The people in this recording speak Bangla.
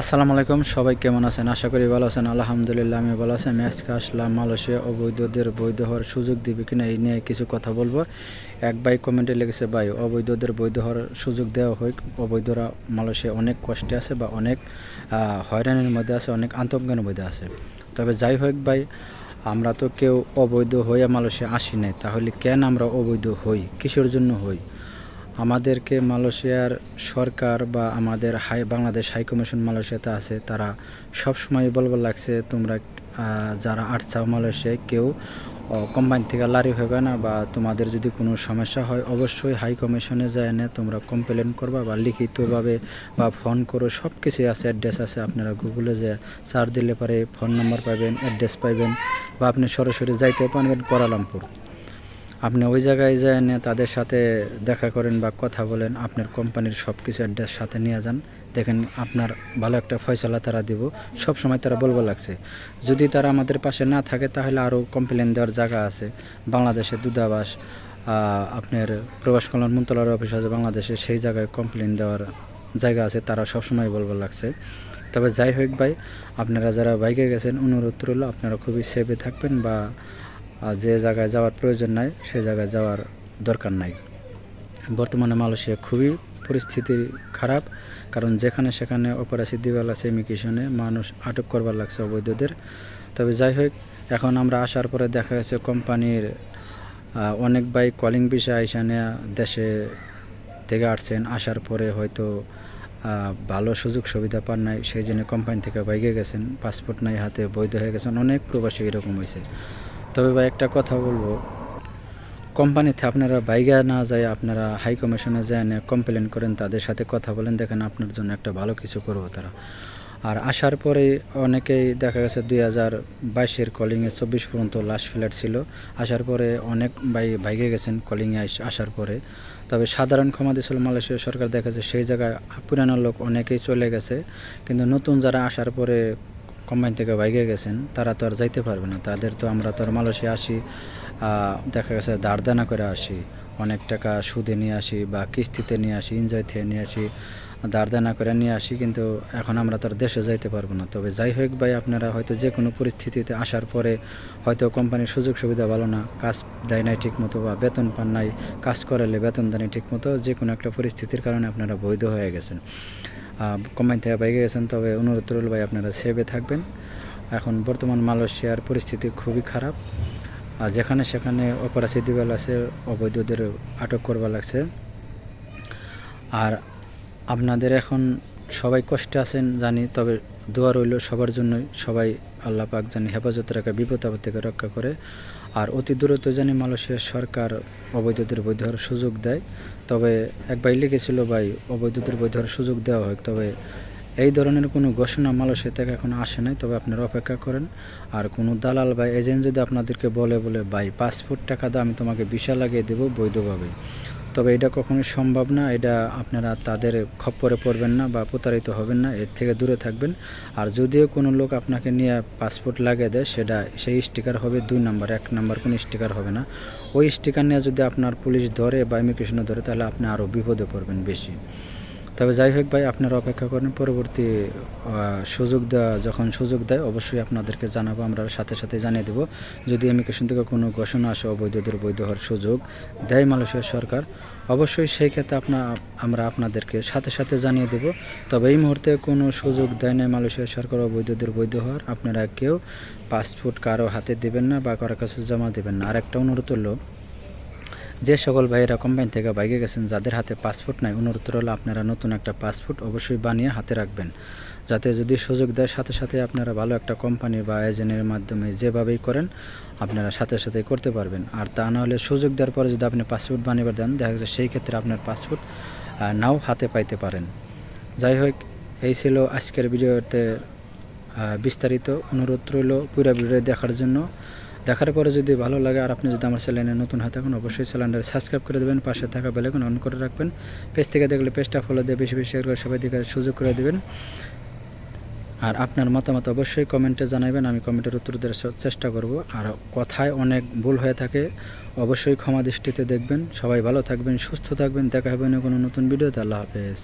আসসালামু আলাইকুম, সবাই কেমন আছেন? আশা করি ভালো আছেন। আলহামদুলিল্লাহ আমি ভালো আছি। আমি আজকে আসলাম মালয়েশিয়া অবৈধদের বৈধ হওয়ার সুযোগ দিবে কিনা এই নিয়ে কিছু কথা বলব। এক ভাই কমেন্টে লেগেছে ভাই, অবৈধদের বৈধ হওয়ার সুযোগ দেওয়া হোক। অবৈধরা মালয়েশিয়া অনেক কষ্টে আছে বা অনেক হয়রানির মধ্যে আছে, অনেক আতঙ্কের মধ্যে আছে। তবে যাই হোক ভাই, আমরা তো কেউ অবৈধ হয়ে মালয়েশিয়া আসি নাই। তাহলে কেন আমরা অবৈধ হই? কিসের জন্য হই? আমাদেরকে মালয়েশিয়ার সরকার বা আমাদের হাই, বাংলাদেশ হাই কমিশন মালয়েশিয়াতে আছে, তারা সব সময় বলবার লাগছে, তোমরা যারা আটসাও মালয়েশিয়ায়, কেউ কোম্পানি থেকে লারি হবে না বা তোমাদের যদি কোনো সমস্যা হয়, অবশ্যই হাই কমিশনে যায় এনে তোমরা কমপ্লেন করবা বা লিখিতভাবে বা ফোন করো সব কিছুই আছে অ্যাড্রেস আছে, আপনারা গুগলে যে সার্চ দিলে পরে ফোন নাম্বার পাবেন অ্যাড্রেস পাবেন বা আপনি সরাসরি যাইতে পারবেন, কোয়ালালামপুর। আপনি ওই জায়গায় যায় নিয়ে তাদের সাথে দেখা করেন বা কথা বলেন, আপনার কোম্পানির সব কিছু অ্যাড্রেস সাথে নিয়ে যান। দেখেন আপনার ভালো একটা ফয়সলা তারা দিব। সব সময় তারা বলব লাগছে। যদি তারা আমাদের পাশে না থাকে, তাহলে আরও কমপ্লেন দেওয়ার জায়গা আছে। বাংলাদেশের দূতাবাস আপনার প্রবাস কল্যাণ মন্ত্রণালয়ের অফিস আছে বাংলাদেশে সেই জায়গায় কমপ্লেন দেওয়ার জায়গা আছে, তারা সবসময় বলব লাগছে। তবে যাই হোক ভাই, আপনারা যারা বাইকে গেছেন, অনুরোধ রইল, আপনারা খুবই সেফে থাকবেন বা যে জায়গায় যাওয়ার প্রয়োজন নাই, সে জায়গায় যাওয়ার দরকার নাই। বর্তমানে মালয়েশিয়া খুবই পরিস্থিতি খারাপ, কারণ যেখানে সেখানে অপরাসি দিবাল ইমিগ্রেশনে মানুষ আটক করবার লাগছে অবৈধদের। তবে যাই হোক, এখন আমরা আসার পরে দেখা গেছে কোম্পানির অনেক বাইক কলিং বিষয় নেয়া দেশে থেকে আসছেন। আসার পরে হয়তো ভালো সুযোগ সুবিধা পান নাই, সেই জন্য কোম্পানি থেকে বাইকে গেছেন। পাসপোর্ট নাই হাতে, বৈধ হয়ে গেছেন। অনেক প্রবাসী এরকম হয়েছে তবে ভাই একটা কথা বলব। কোম্পানিতে আপনারা বাইকে না যায় আপনারা হাই কমিশনে যায় না কমপ্লেন করেন, তাদের সাথে কথা বলেন, দেখেন আপনার জন্য একটা ভালো কিছু করব তারা। আর আসার পরে অনেকেই দেখা গেছে দুই হাজার বাইশের কলিংয়ে চব্বিশ পর্যন্ত লাস্ট ফ্ল্যাট ছিল। আসার পরে অনেক বাই বাইকে গেছেন কলিংয়ে আসার পরে। তবে সাধারণ ক্ষমা দিয়েছিল মালয়েশিয়া সরকার, দেখা যাচ্ছে সেই জায়গায় পুরানো লোক অনেকেই চলে গেছে। কিন্তু নতুন যারা আসার পরে কোম্পানি থেকে বাইকে গেছেন, তারা তো আর যাইতে পারবে না। তাদের তো আমরা তো আর মালয়েশিয়া আসি দেখা গেছে দাঁড়দানা করে আসি, অনেক টাকা সুদে নিয়ে আসি বা কিস্তিতে নিয়ে আসি এনজয় থেকে নিয়ে আসি দাঁড়দানা করে নিয়ে আসি, কিন্তু এখন আমরা তো আর দেশে যাইতে পারব না। তবে যাই হোক ভাই, আপনারা হয়তো যে কোনো পরিস্থিতিতে আসার পরে হয়তো কোম্পানির সুযোগ সুবিধা ভালো না, কাজ দেয় নাই ঠিক মতো বা বেতন পান নাই, কাজ করালে বেতন দেয় ঠিক মতো যে কোনো একটা পরিস্থিতির কারণে আপনারা বৈধ হয়ে গেছেন। কোম্পানি থেকে বাইকে গেছেন, তবে অনুরোধ রইল ভাই, আপনারা সেভে থাকবেন। এখন বর্তমান মালয়েশিয়ার পরিস্থিতি খুবই খারাপ। আর যেখানে সেখানে অপরাধী দিবেল আছে, অবৈধদের আটক করবা লাগছে। আর আপনাদের এখন সবাই কষ্টে আছেন, জানি, তবে দোয়া রইল সবার জন্যই সবাই আল্লাহ পাক জানি হেফাজত রাখা, বিপদ আপদ থেকে রক্ষা করে। আর অতি দূরত্ব জানি মালয়েশিয়ার সরকার অবৈধদের বৈধ হওয়ার সুযোগ দেয়। তবে একবার লিখেছিল, ভাই, অবৈধদের বৈধ হওয়ার সুযোগ দেওয়া হয় তবে এই ধরনের কোনো ঘোষণা মালয়েশিয়া থেকে এখন আসে নাই। তবে আপনারা অপেক্ষা করেন। আর কোনো দালাল বা এজেন্ট যদি আপনাদেরকে বলে বলে, ভাই, পাসপোর্ট টাকা দাও, আমি তোমাকে বিশাল লাগিয়ে দেবো বৈধভাবে। তবে এটা কখনোই সম্ভব না, এটা আপনারা তাদের খপ্পরে পড়বেন না বা প্রতারিত হবেন না, এর থেকে দূরে থাকবেন। আর যদিও কোনো লোক আপনাকে নিয়ে পাসপোর্ট লাগিয়ে দেয়, সেটা, সেই স্টিকার হবে দুই নাম্বার, এক নাম্বার কোনো স্টিকার হবে না। ওই স্টিকার নিয়ে যদি আপনার পুলিশ ধরে বা ইমিগ্রেশনে ধরে, তাহলে আপনি আরও বিপদে পড়বেন বেশি। তবে যাই হোক ভাই, আপনারা অপেক্ষা করেন, পরবর্তী সুযোগ দেওয়া যখন সুযোগ দেয়, অবশ্যই আপনাদেরকে জানাব, আমরা সাথে সাথে জানিয়ে দেবো। যদি ইমিগ্রেশন থেকে কোনো ঘোষণা আসে অবৈধদের বৈধ হওয়ার সুযোগ দেয় মালয়েশিয়া সরকার, অবশ্যই সেই ক্ষেত্রে আপনা, আমরা আপনাদেরকে সাথে সাথে জানিয়ে দেব। তবে এই মুহূর্তে কোনো সুযোগ দেয় না মালয়েশিয়া সরকার অবৈধদের বৈধ হওয়ার। আপনারা কেউ পাসপোর্ট কারও হাতে দেবেন না বা কারও কাছে জমা দেবেন না। আর একটা অনুরোধ হলো যে সকল ভাইয়েরা কোম্পানি থেকে বাইকে গেছেন, যাদের হাতে পাসপোর্ট নাই, অনুরোধ হলো আপনারা নতুন একটা পাসপোর্ট অবশ্যই বানিয়ে হাতে রাখবেন। যাতে যদি সুযোগ দেয়, সাথে সাথে আপনারা ভালো একটা কোম্পানি বা এজেন্টের মাধ্যমে যেভাবেই করেন, আপনারা সাথে সাথে করতে পারবেন। আর তা না হলে সুযোগ দেওয়ার পরে যদি আপনি পাসপোর্ট বানিয়ে দেন, দেখা যাচ্ছে সেই ক্ষেত্রে আপনার পাসপোর্ট নাও হাতে পাইতে পারেন। যাই হোক, এই ছিল আজকের ভিডিওতে বিস্তারিত অনুরোধ রইল পুরো ভিডিও দেখার জন্য। দেখার পরে যদি ভালো লাগে আর আপনি যদি আমার চ্যানেলে নতুন হয়ে থাকুন অবশ্যই চ্যানেলটা সাবস্ক্রাইব করে দেবেন, পাশে থাকা বেলাইকন অন করে রাখবেন। পেজ থেকে দেখলে পেজটা ফলো দিয়ে বেশি বেশি করে সবাই দিকে সুযোগ করে দেবেন। আর আপনার মতামত অবশ্যই কমেন্টে জানাবেন, আমি কমেন্টের উত্তর দেওয়ার চেষ্টা করব। আর কথায় অনেক ভুল হয়ে থাকে, অবশ্যই ক্ষমা দৃষ্টিতে দেখবেন। সবাই ভালো থাকবেন, সুস্থ থাকবেন, দেখা হবে না কোনো নতুন ভিডিওতে আল্লাহ হাফেজ।